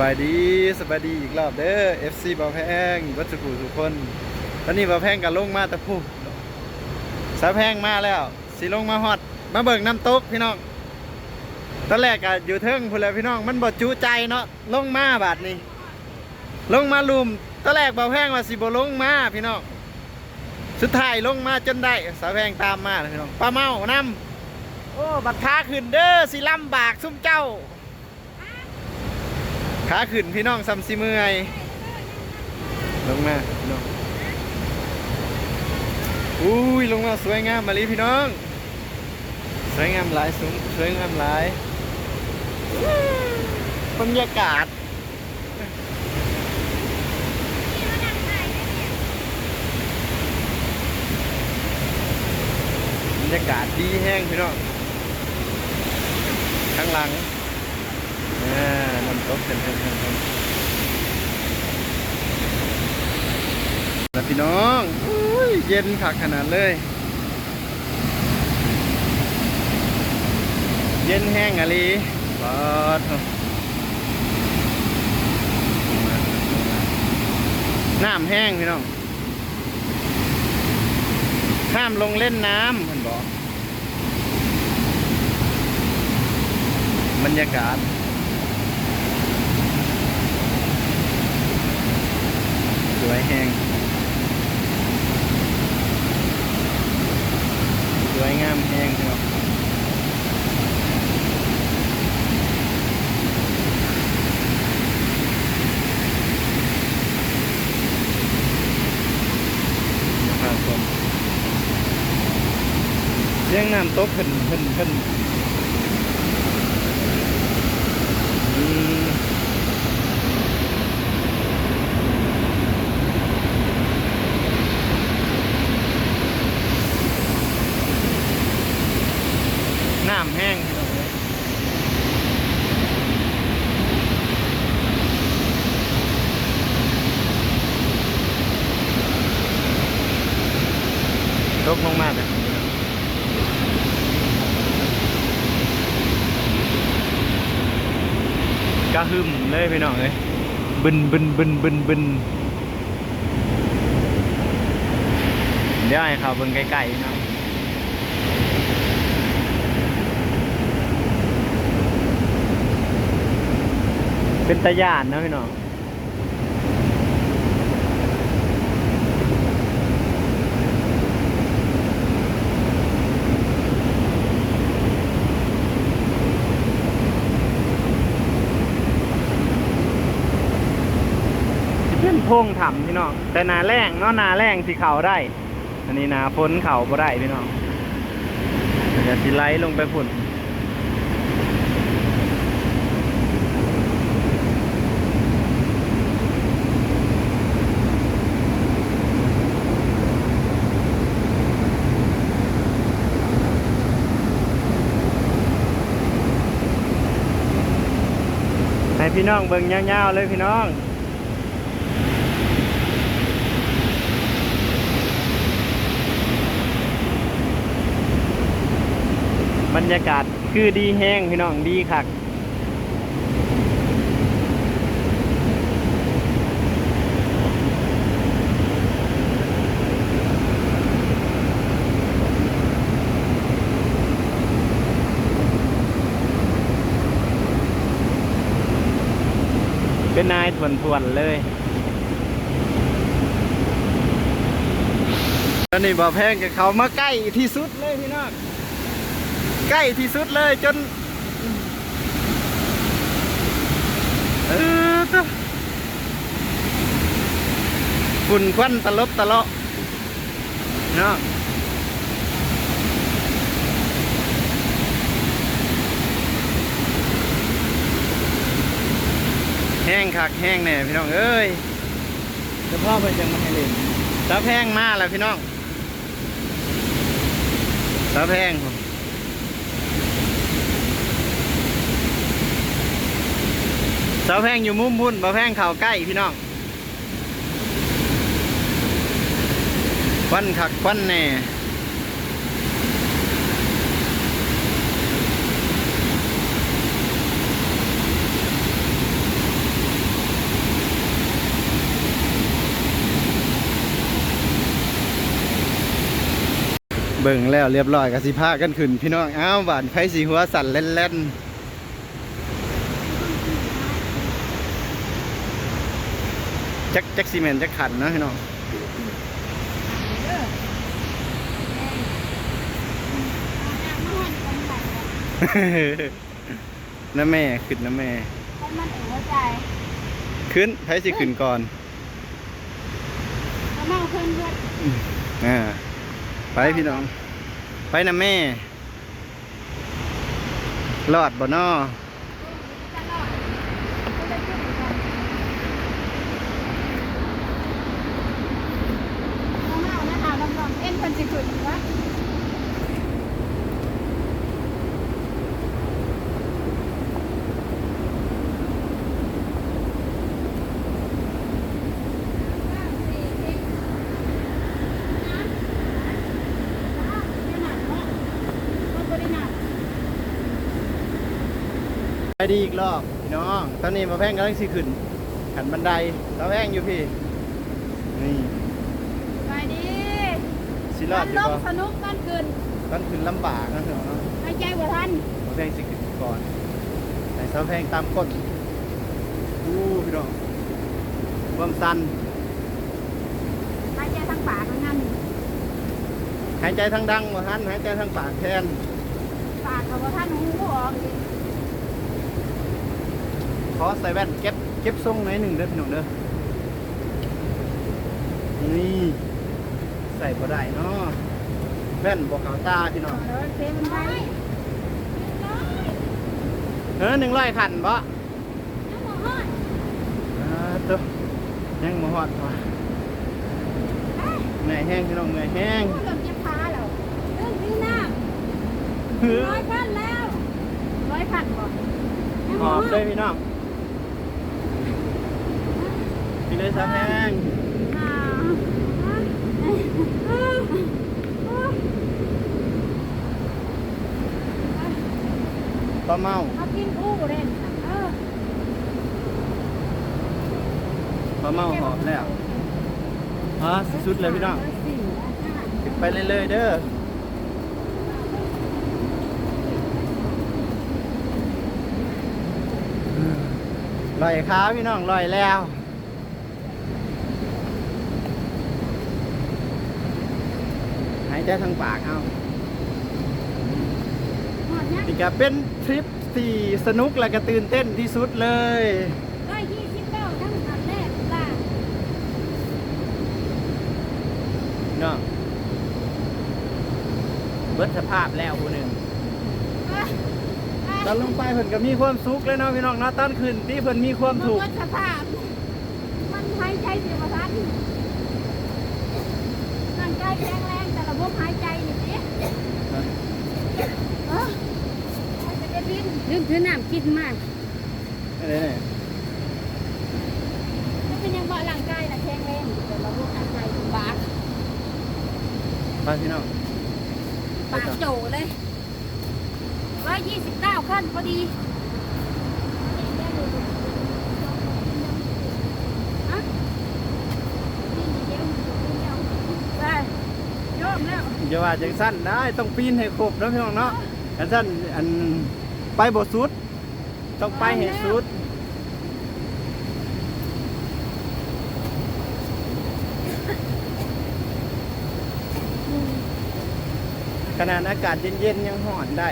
บายดีสบายดีอีกรอบเด้อ FC บ่าแพงวัดสุขุทุกคนตอนนี้บ่าแพงกับลงมาตะพูสาแพงมาแล้วสิลงมาฮอด มาเบิ่งน้ำตกพี่น้องตอนแรกก็อยู่เทิงพุ่นแหล้วพี่น้อง มันบ่จูใจเนาะลงมาบาดนี้ ลงมาลุมตอนแรกบ่าแพงว่าสิบ่ลงมาพี่น้องสุดท้ายลงมาจนได้สาแพงตามมาพี่น้องป้าเมาน้ำโอ้บัดขาขึ้นเด้อสิลำบากซุ่มเจ้า ขาขึ้นพี่น้องซ้ำสิเมื่อยลงมาพี่น้องอุ้ยลงมาสวยงามมาลีพี่น้อง สวยงามหลายสูงสวยงามหลายบรรยากาศบรรยากาศดีแห้งพี่น้องข้างหลัง ตกเห็นเห็นเห็นเห็นแล้วพี่น้องอุ้ยเย็นคักขนาดเลย เย็นแห้งอะลีปอดน้ำแห้งพี่น้องห้ามลงเล่นน้ำเพิ่นบอกบรรยากาศ สวยแห้งสวยงามแห้งพี่น้องนะครับผมเสียงน้ำตกขึ้นขึ้นขึ้นอืมน้ำแห้งพี่น้องเอ้ยตกลงมาเลย กระหึ่มเลยพี่น้องเลยบึนบึนบึนบึนบึนเดี๋ยวให้เขาเบิ่งใกล้ๆนะเป็นตะยานนะพี่น้อง สิเป็นโพงถ่ำพี่น้องแต่นาแรงเนาะนาแรงสิเข่าได้ อันนี้นาฝนเข่าบ่ได้พี่น้องเดี๋ยวสิไล่ลงไปพุ่นให้พี่น้องเบิ่งยาวๆเลยพี่น้อง รรยากาศคือดีแห้งพี่น้องดีคักเป็นนายทวนทวนๆเลย ตอนนี้บ่อแพงกับเขามาใกล้ที่สุดเลยพี่น้อง ใกล้ที่สุดเลยจนเออตะฝุ่นควันตลบตะเลาะเนาะแห้งคักแห้งแน่พี่น้องเอ้ยจะพ่อไปจังมาให้เล่นสาแพงมาแล้วพี่น้องสาแพงผม สาแพงอยู่มุมพุ่นบาแพงเข่าใกล้พี่น้องควันขักควันแน่เบิ่งแล้วเรียบร้อยกับสิผ้ากันขึ้นพี่น้อง อ้าวบานไฟสีหัวสั่นเล่นๆ จักจักซีเมนต์จักขันเนาะพี่น้องน้าแม่ขึ้นน้าแม่ให้มันเอ๋หัวใจขึ้นไผสิขึ้นก่อนแล้วมาเพื่อนเพื่อนอ่าไปพี่น้อง ไปน้าแม่รอดบ่นอ ตลอดก็เลยขึ้นกันแล้วมาเอาหน้าเอาลำๆเอ็นเพิ่น สิขึ้นวะไปดีอีกรอบพี่น้อง ตอนนี้มาแพงกำลังสิขึ้นขันบันไดเราแพงอยู่พี่ นี่ ไปดี สิรอดอยู่ลบ่งสนุกกันขึ้นตอนขึ้นลำบากนะพี่น้องเนาะหายใจบ่ทันมาแพงสิขึ้นก่อนใส่เสาแพงตามกฎอู้พี่น้องความสั้นหายใจทางปากทางนั้นหายใจทางดังบ่ทันหายใจทางปากแทนปากเขาบ่ทันหูบ่ออกอีกขอใส่แว่นเก็บเก็บทรงหน่อยหนึ่งเด้อพี่น้องเด้อนี่ใส่บ่ได้เนาะแว่นบ่ขาวตาพี่น้องเดี๋ยวเซมันไปเออหนึ่งร้อยขันบ่อ่าตัวยังมาฮอดว่ะเหนื่อยแห้งพี่น้องเหนื่อยแห้งเริ่มเจ็บขาแล้วเรื่องที่หน้าเฮ้ยร้อยพันแล้วร้อยพันบ่หอบเลยพี่น้องพี่เลยสาวแห้งอ่า ปลาเมาเขากินอู้เด่นเออปลาเมาหอบแล้วฮะสุดเลยพี่น้องไปเรื่อยๆเด้อลอยขาพี่น้องลอยแล้ว หายใจทางปากเอาหอดเนี่ยนี่ก็เป็นทริปที่สนุกและก็ตื่นเต้นที่สุดเลยร้อยยี่สิบเก้าทั้งอันแรกล่ะเนาะเบิดสภาพแล้วผู้หนึ่งอะตอนลงไปเพิ่นก็มีความสุขเลยเนาะพี่น้องเนาะตอนขึ้นที่เพิ่นมีความมันถูกก็สภาพ มันหายใจเสียประทันร่างกายแข็งแรงแต่ระบบหายใจนี่สิเออมันจะได้บินดึงถือน้ำกินมาก อะไรเนี่ยมันเป็นยังบ่ร่างกายน่ะแข็งแรงแต่ระบบหายใจบากไปพี่น้องปากโจเลยร้อยยี่สิบเก้าขั้นพอดีฮะได้โยมแล้ว อย่าว่าจังสั้นได้ต้องปีนให้ครบนะพี่น้องเนาะจังสั้นอันไปบ่สุด ต้องไปให้สุดขนาดอากาศเย็นๆยังห่อนได้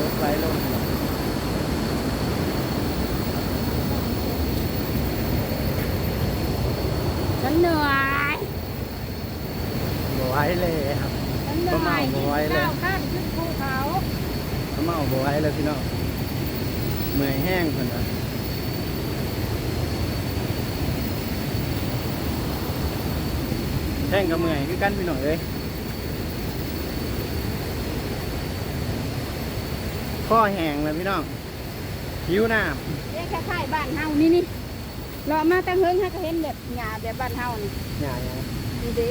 รถไฟลง ฉันเหนื่อย บ่ไหว้เลยครับ ฉันเหนื่อย ประมาณบ่ไหวเลย ก้าวข้ามขึ้นภูเขา เขามาเอาบ่ไหว้เลยพี่น้องเมื่อยแห้งเพิ่นว่า แห้งกับเมื่อยคือกันพี่น้องเอ้ยข้อแห้งเลยพี่น้องหิวน้เรียกคล้ายๆบ้านเฮานี่นี่เลาะมาตั้งเฮิงฮะก็เห็นแบบหญ้าแบบบ้านเฮานี่ำหยาหยาดีเด้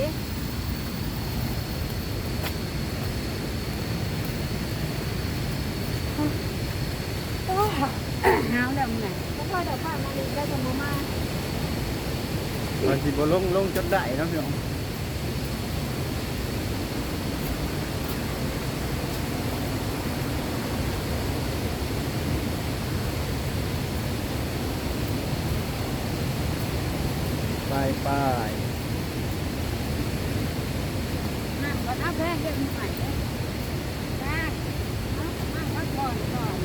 โอ้หาวแล้วมึงไงแล้วพอเดี๋ยวป้ามาลีได้จะมามามันสิบ่ลงลงจนได้เนาะพี่น้องไปไป น้ำก็น้ำแพง เรื่องใหม่เลยจ้าเอามาพักผ่อนก่อน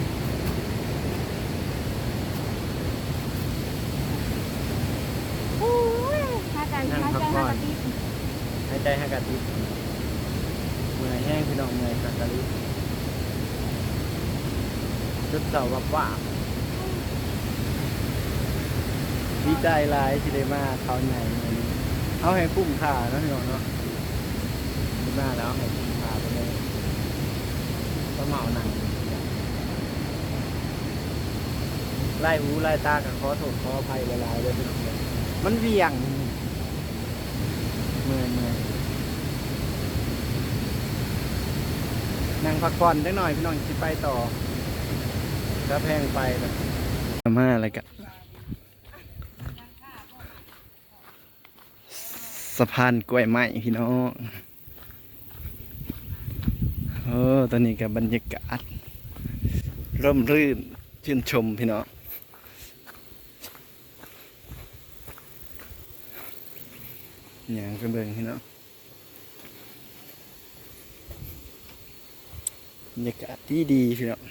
โอ้ยหาการหาใจหากระติบหายใจให้กะทิเมื่อยแห้งพี่น้องเมื่อยสักกะลิจุดเสาวับว่าดีใจหลายที่ได้มาเขาใหญ่มื้อนี้เอาให้คุ้มค่าเนาะพี่น้องเนาะ ได้มาแล้วให้คุ้มค่าไปเลยก็เหมาหนังไล่หูไล่ตากับขอโทษขอภัยหลายเลยพี่น้องมันเวียงเมื่อยเมื่อยนั่งพักผ่อนได้หน่อยพี่น้องสิไปต่อถ้าแพงไปแบบมาอะไรกันสะพานกล้วยไม้พี่น้อง โอ้ตอนนี้กับบรรยากาศ ร่มรื่นชื่นชมพี่น้องอย่างกันเบิ่งพี่น้องบรรยากาศดีดีพี่น้อง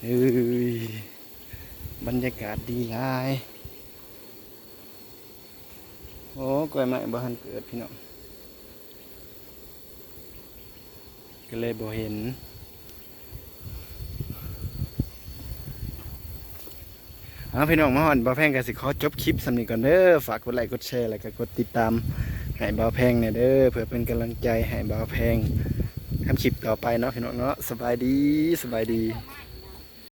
เอ้ยบรรยากาศดีหลาย โอ้ กล้วยไม้บ่ทันเกิดพี่น้องก็เลยบ่เห็นเอาพี่น้องมาฮอนบ่าแพงก็สิขอจบคลิปสำนี้ก่อนเด้อฝากกดไลค์กดแชร์แล้วก็กดติดตามให้บ่าแพงเนี่ยเด้อเพื่อเป็นกำลังใจให้บ่าแพงทำคลิปต่อไปเนาะพี่น้องเนาะสบายดีสบายดี